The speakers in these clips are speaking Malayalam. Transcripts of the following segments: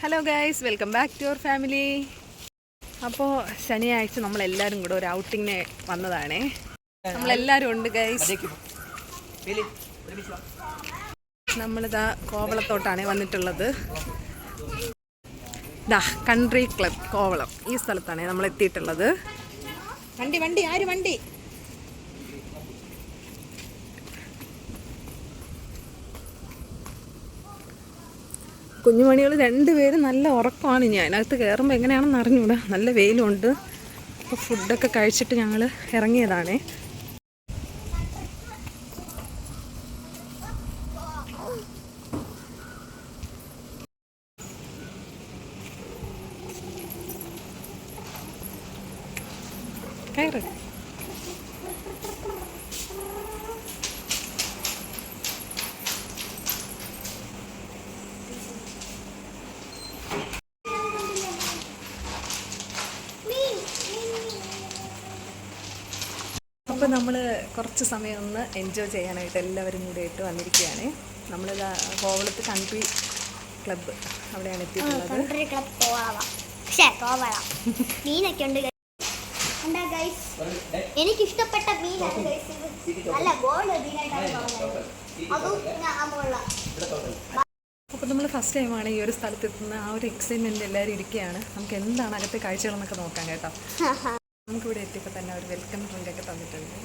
Hello guys welcome back to your family അപ്പോൾ ശനിയാഴ്ച നമ്മളെല്ലാവരും കൂടെ ഒരു ഔട്ടിങ്ങിന് വന്നതാണേ. നമ്മളെല്ലാവരും ഉണ്ട് ഗൈസ് നമ്മളിതാ കോവളത്തോട്ടാണ് വന്നിട്ടുള്ളത്. ദാ കൺട്രി ക്ലബ് കോവളം. ഈ സ്ഥലത്താണ് നമ്മൾ എത്തിയിട്ടുള്ളത് വണ്ടി വണ്ടി ആര് വണ്ടി? കുഞ്ഞുമണികൾ രണ്ടുപേരും നല്ല ഉറക്കമാണ് ഞാൻ അതിനകത്ത് കയറുമ്പോൾ എങ്ങനെയാണെന്ന് അറിഞ്ഞൂടാ. നല്ല വെയിലുണ്ട്. അപ്പോൾ ഫുഡൊക്കെ കഴിച്ചിട്ട് ഞങ്ങൾ ഇറങ്ങിയതാണേ. കയറ്. അപ്പോൾ നമ്മൾ കുറച്ച് സമയം ഒന്ന് എൻജോയ് ചെയ്യാനായിട്ട് എല്ലാവരും കൂടിയിട്ട് വന്നിരിക്കുകയാണ്. നമ്മൾ കോവളത്ത് കൺട്രി ക്ലബ്ബ് അവിടെയാണ് എത്തിയിട്ടുള്ളത്. കൺട്രി ക്ലബ് കോവള പക്ഷേ കോവള മീനൊക്കെ ഉണ്ട്. എന്താ ഗൈസ് എനിക്ക് ഇഷ്ടപ്പെട്ട മീനാണ് ഗൈസ് ഗോൾഡ് തോന്നുന്നത്. അതും അപ്പോൾ നമ്മൾ ഫസ്റ്റ് ടൈമാണ് ഈ ഒരു സ്ഥലത്ത് എത്തുന്ന ആ ഒരു എക്സൈറ്റ്മെന്റ് എല്ലാവരും ഇരിക്കുകയാണ്. നമുക്ക് എന്താണ് അകത്തെ കാഴ്ചകളെന്നൊക്കെ നോക്കാം കേട്ടോ. നമുക്കിവിടെ എത്തിയപ്പോൾ തന്നെ ഒരു വെൽക്കം ഡ്രിങ്ക് ഒക്കെ തന്നിട്ടുണ്ട്.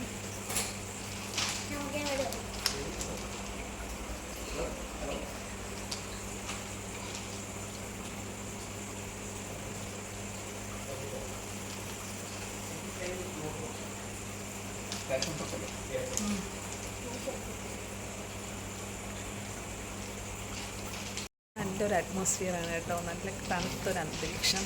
നല്ലൊരു അറ്റ്മോസ്ഫിയർ ആണ് കേട്ടോ. നല്ല തണുത്തൊരു അന്തരീക്ഷം.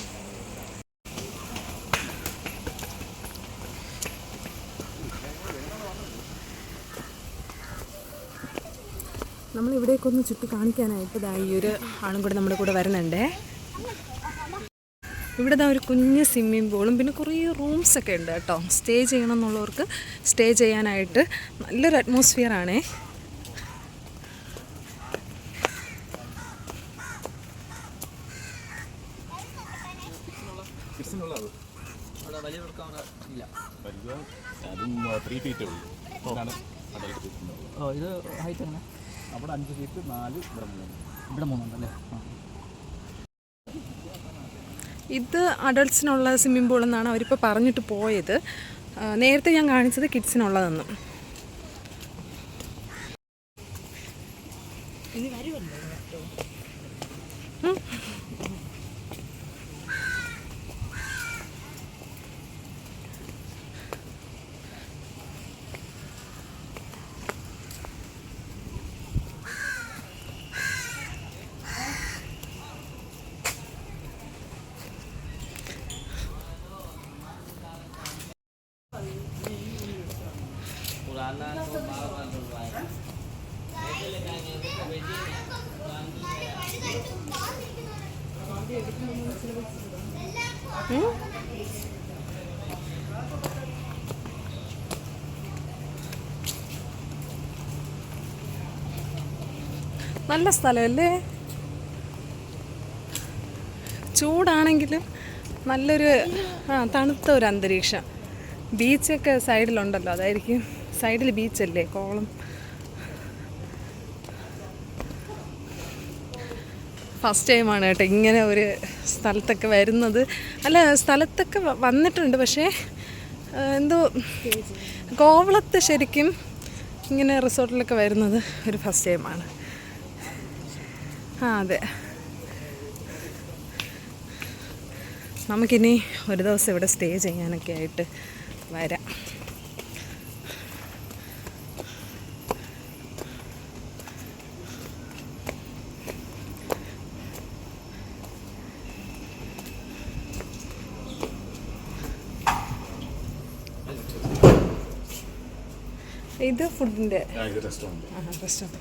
നമ്മൾ ഇവിടേക്കൊന്ന് ചുറ്റി കാണിക്കാനായിട്ട് ദാ ഈ ഒരു ആളും കൂടെ നമ്മുടെ കൂടെ വരുന്നുണ്ടേ. ഇവിടെ ദാ ഒരു കുഞ്ഞ് സ്വിമ്മിംഗ് പൂളും പിന്നെ കുറേ റൂംസ് ഒക്കെ ഉണ്ട് കേട്ടോ. സ്റ്റേ ചെയ്യണം എന്നുള്ളവർക്ക് സ്റ്റേ ചെയ്യാനായിട്ട് നല്ലൊരു അറ്റ്മോസ്ഫിയർ ആണേ. ഇത് ഹൈറ്റ് എങ്ങനെ? അവിടെ അഞ്ച് സീറ്റ് നാല് ഇവിടെ മൂന്ന്. ഇവിടെ മൂന്നുണ്ടല്ലേ. ഇത് അഡൾട്ട്സിനുള്ള സ്വിമ്മിംഗ് പൂൾ എന്നാണ് അവരിപ്പോൾ പറഞ്ഞിട്ട് പോയത്. നേരത്തെ ഞാൻ കാണിച്ചത് കിഡ്സിനുള്ളതെന്ന് നല്ല സ്ഥലമല്ലേ? ചൂടാണെങ്കിലും നല്ലൊരു ആ തണുത്ത ഒരു അന്തരീക്ഷം. ബീച്ചൊക്കെ സൈഡിലുണ്ടല്ലോ അതായിരിക്കും. സൈഡിൽ ബീച്ചല്ലേ കോളം ഫസ്റ്റ് ടൈമാണ് കേട്ടോ ഇങ്ങനെ ഒരു സ്ഥലത്തൊക്കെ വരുന്നത്. അല്ല സ്ഥലത്തൊക്കെ വന്നിട്ടുണ്ട് പക്ഷേ എന്തോ കോവളത്ത് ശരിക്കും ഇങ്ങനെ റിസോർട്ടിലൊക്കെ വരുന്നത് ഒരു ഫസ്റ്റ് ടൈമാണ് ആ അതെ. നമുക്കിനി ഒരു ദിവസം ഇവിടെ സ്റ്റേ ചെയ്യാനൊക്കെ ആയിട്ട് വരാം. ഇത് ഫുഡിന്റെ. ഇത് റെസ്റ്റോറന്റ് റെസ്റ്റോറന്റ്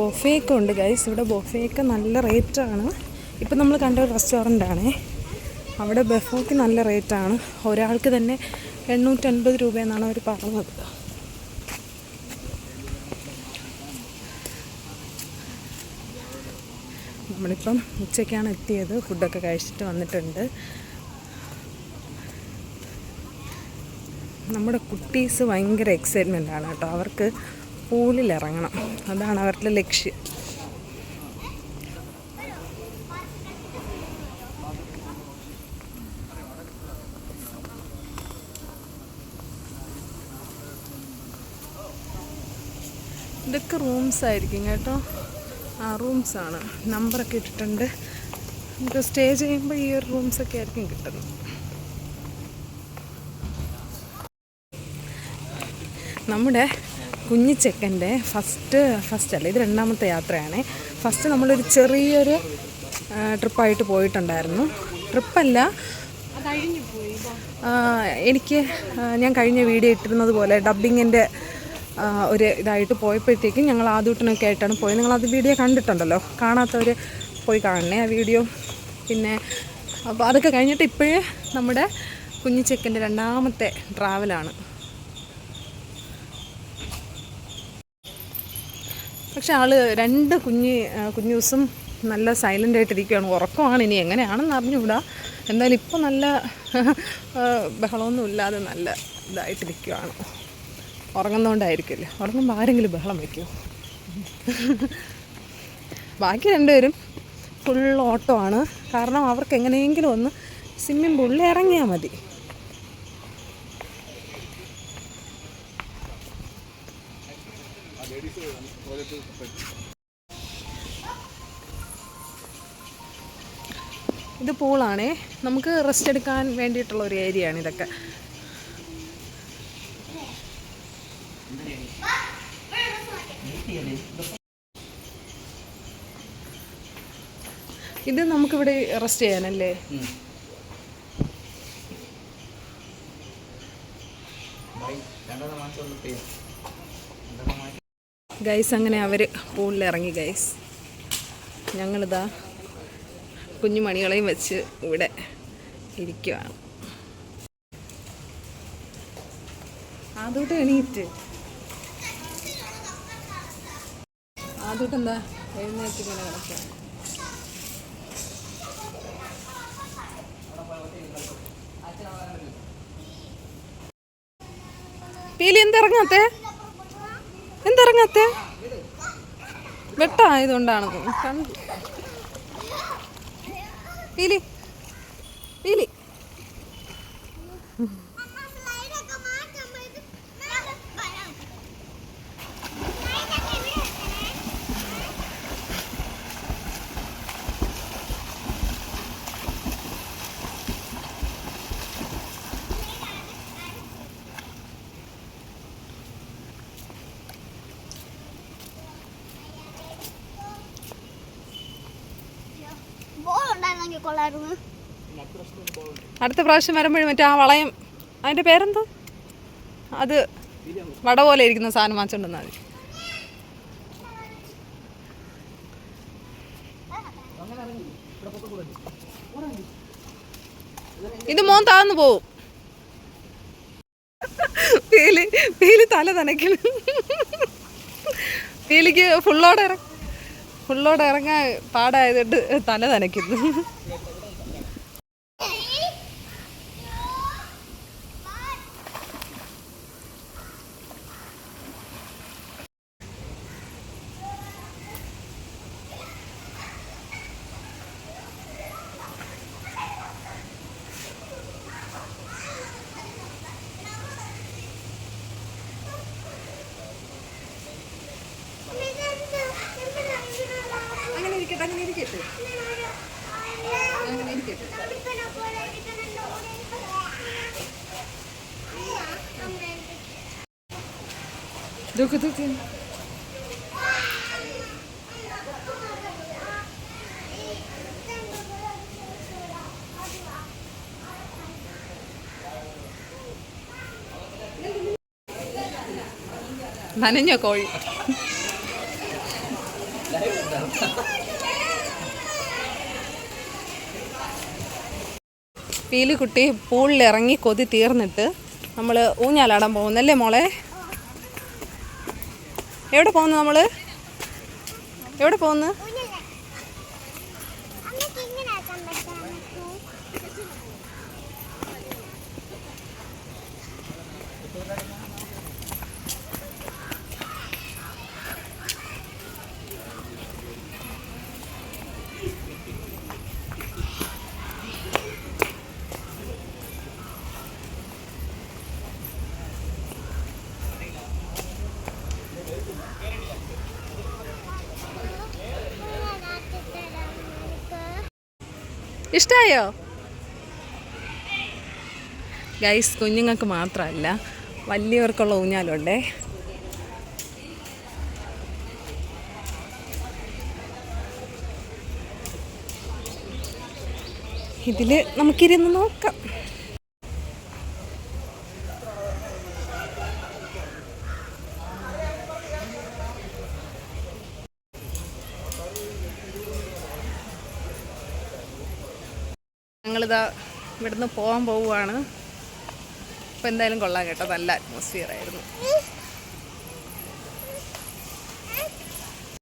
ബൊഫയൊക്കെ ഉണ്ട് ഗൈസ് ഇവിടെ ബൊഫയൊക്കെ നല്ല റേറ്റാണ്. ഇപ്പം നമ്മൾ കണ്ട ഒരു റെസ്റ്റോറന്റ് ആണേ അവിടെ ബഫോക്ക് നല്ല റേറ്റാണ്. ഒരാൾക്ക് തന്നെ എണ്ണൂറ്റൻപത് രൂപയെന്നാണ് അവർ പറഞ്ഞത്. നമ്മളിപ്പം ഉച്ചയ്ക്കാണ് എത്തിയത്. ഫുഡൊക്കെ കഴിച്ചിട്ട് വന്നിട്ടുണ്ട്. നമ്മുടെ കുട്ടീസ് ഭയങ്കര എക്സൈറ്റ്മെന്റ് ആണ് കേട്ടോ. അവർക്ക് പൂളിൽ ഇറങ്ങണം. അതാണ് അവരുടെ ലക്ഷ്യം. ഇതൊക്കെ റൂംസ് ആയിരിക്കും കേട്ടോ. ആ റൂംസ് ആണ് നമ്പറൊക്കെ ഇട്ടിട്ടുണ്ട്. നമുക്ക് സ്റ്റേ ചെയ്യുമ്പോൾ ഈ ഒരു റൂംസൊക്കെ ആയിരിക്കും കിട്ടുന്നത്. നമ്മുടെ കുഞ്ഞിച്ചെക്കന്റെ ഫസ്റ്റ് ഫസ്റ്റ് അല്ല ഇത് രണ്ടാമത്തെ യാത്രയാണ്. ഫസ്റ്റ് നമ്മളൊരു ചെറിയൊരു ട്രിപ്പായിട്ട് പോയിട്ടുണ്ടായിരുന്നു. ട്രിപ്പല്ല എനിക്ക് ഞാൻ കഴിഞ്ഞ വീഡിയോ ഇട്ടിരുന്നത് പോലെ ഡബിങ്ങിന്റെ ഒരു ഇതായിട്ട് പോയപ്പോഴത്തേക്കും ഞങ്ങൾ ആദ്യൂട്ടനൊക്കെ ആയിട്ടാണ് പോയത്. നിങ്ങളത് വീഡിയോ കണ്ടിട്ടുണ്ടല്ലോ. കാണാത്തവർ പോയി കാണണേ ആ വീഡിയോ പിന്നെ അപ്പോൾ അതൊക്കെ കഴിഞ്ഞിട്ട് ഇപ്പോഴേ നമ്മുടെ കുഞ്ഞു കുഞ്ഞിച്ചെക്കന്റെ രണ്ടാമത്തെ ട്രാവലാണ് പക്ഷെ ആൾ രണ്ട് കുഞ്ഞ് കുഞ്ഞു ദിവസം നല്ല സൈലന്റ് ആയിട്ടിരിക്കുകയാണ് ഉറക്കമാണ് ഇനി എങ്ങനെയാണെന്ന് അറിഞ്ഞുകൂടാ. എന്തായാലും ഇപ്പോൾ നല്ല ബഹളമൊന്നുമില്ലാതെ നല്ല ഇതായിട്ടിരിക്കുകയാണ് ഉറങ്ങുന്നതുകൊണ്ടായിരിക്കുമല്ലേ ഉറങ്ങുമ്പോൾ ആരെങ്കിലും ബഹളം വയ്ക്കുമോ ബാക്കി രണ്ടുപേരും ഫുൾ ഓട്ടോ ആണ് കാരണം അവർക്ക് എങ്ങനെയെങ്കിലും ഒന്ന് സ്വിമ്മിംഗ് പൂളിൽ ഇറങ്ങിയാൽ മതി. ഇത് പൂളാണേ നമുക്ക് റെസ്റ്റ് എടുക്കാൻ വേണ്ടിയിട്ടുള്ള ഒരു ഏരിയ ആണ് ഇതൊക്കെ. ഇത് നമുക്കിവിടെ റെസ്റ്റ് ചെയ്യാനല്ലേ? ഗൈസ് അങ്ങനെ അവർ പൂളിൽ ഇറങ്ങി ഗൈസ്. ഞങ്ങളിതാ കുഞ്ഞുമണികളെയും വെച്ച് ഇവിടെ ഇരിക്കുവാണ്. ആദ്യോട്ട് എണീറ്റ്. ആദ്യോട്ട് എന്താ? എഴുന്നേറ്റ് ഇങ്ങനെ കിടക്കുക പീലി എന്തിറങ്ങാത്തേ? എന്തിറങ്ങാത്തേ? വെട്ടായതുകൊണ്ടാണ് നീലി പീലി പീലി ബോൾ അടുത്ത പ്രാവശ്യം വരുമ്പോഴും മറ്റേ ആ വളയം അതിന്റെ പേരെന്തോ? അത് വട പോലെ ഇരിക്കുന്ന സാധനം വാങ്ങിച്ചോണ്ടെന്നാൽ മതി. ഇത് മോൻ താന്നു പോവും. പേലി പേലി തല നനയ്ക്കണം പേലിക്ക് ഫുള്ളോടെ ഇറ ഫുള്ളോടെ ഇറങ്ങാൻ പാടായതുകൊണ്ട് തല നനയ്ക്കുന്നു അങ്ങനെ ഇരിക്കട്ടെ അങ്ങനെ ഇരിക്കട്ടെ നനഞ്ഞ കോഴി. പീലിക്കുട്ടി പൂളിൽ ഇറങ്ങി കൊതി തീർന്നിട്ട് നമ്മൾ ഊഞ്ഞാലാടാൻ പോകുന്നല്ലേ മോളെ? എവിടെ പോകുന്നു നമ്മൾ എവിടെ പോകുന്നു? ഇഷ്ടമായോ ഗൈസ് കുഞ്ഞുങ്ങൾക്ക് മാത്രമല്ല വലിയവർക്കുള്ള ഊഞ്ഞാലുണ്ടേ. ഇതിൽ നമുക്കിരുന്ന് നോക്കാം. ഞങ്ങളിതാ ഇവിടുന്ന് പോകാൻ പോവുകയാണ്. അപ്പോൾ എന്തായാലും കൊള്ളാം കേട്ടോ. നല്ല അറ്റ്മോസ്ഫിയർ ആയിരുന്നു.